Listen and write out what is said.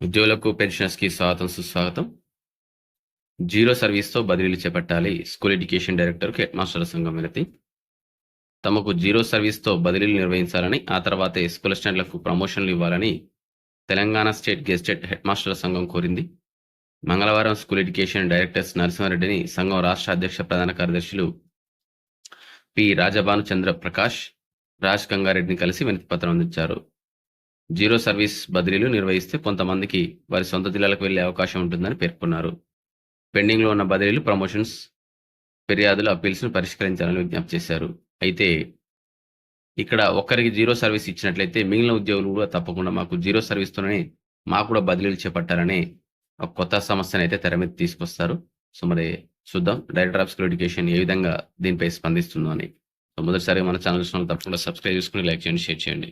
ఉద్యోగులకు పెన్షనర్స్కి స్వాగతం సుస్వాగతం. జీరో సర్వీస్తో బదిలీలు చేపట్టాలి స్కూల్ ఎడ్యుకేషన్ డైరెక్టర్కు హెడ్ మాస్టర్ల సంఘం వినతి. తమకు జీరో సర్వీస్తో బదిలీలు నిర్వహించాలని ఆ తర్వాతే స్కూల్ అసిస్టెంట్లకు ప్రమోషన్లు ఇవ్వాలని తెలంగాణ స్టేట్ గెస్టెడ్ హెడ్ మాస్టర్ల సంఘం కోరింది. మంగళవారం స్కూల్ ఎడ్యుకేషన్ డైరెక్టర్స్ నరసింహారెడ్డిని సంఘం రాష్ట్ర అధ్యక్ష ప్రధాన కార్యదర్శులు పి రాజభాను చంద్ర ప్రకాష్ రాజ్ గంగారెడ్డిని కలిసి వినతి పత్రం అందించారు. జీరో సర్వీస్ బదిలీలు నిర్వహిస్తే కొంతమందికి వారి సొంత జిల్లాలకు వెళ్ళే అవకాశం ఉంటుందని పేర్కొన్నారు. పెండింగ్లో ఉన్న బదిలీలు ప్రమోషన్స్ ఫిర్యాదులు అప్పీల్స్ను పరిష్కరించాలని విజ్ఞప్తి చేశారు. అయితే ఇక్కడ ఒక్కరికి జీరో సర్వీస్ ఇచ్చినట్లయితే మిగిలిన ఉద్యోగులు కూడా తప్పకుండా మాకు జీరో సర్వీస్తోనే మాకు కూడా బదిలీలు చేపట్టాలని ఒక కొత్త సమస్యను అయితే తెర మీద తీసుకొస్తారు. సో మరి చూద్దాం డైరెక్టర్ ఆఫ్ స్కూల్ ఎడ్యుకేషన్ ఏ విధంగా దీనిపై స్పందిస్తుందో అని. సో మొదటిసారి మన ఛానల్ తప్పకుండా సబ్స్క్రైబ్ చేసుకుని లైక్ చేయండి షేర్ చేయండి.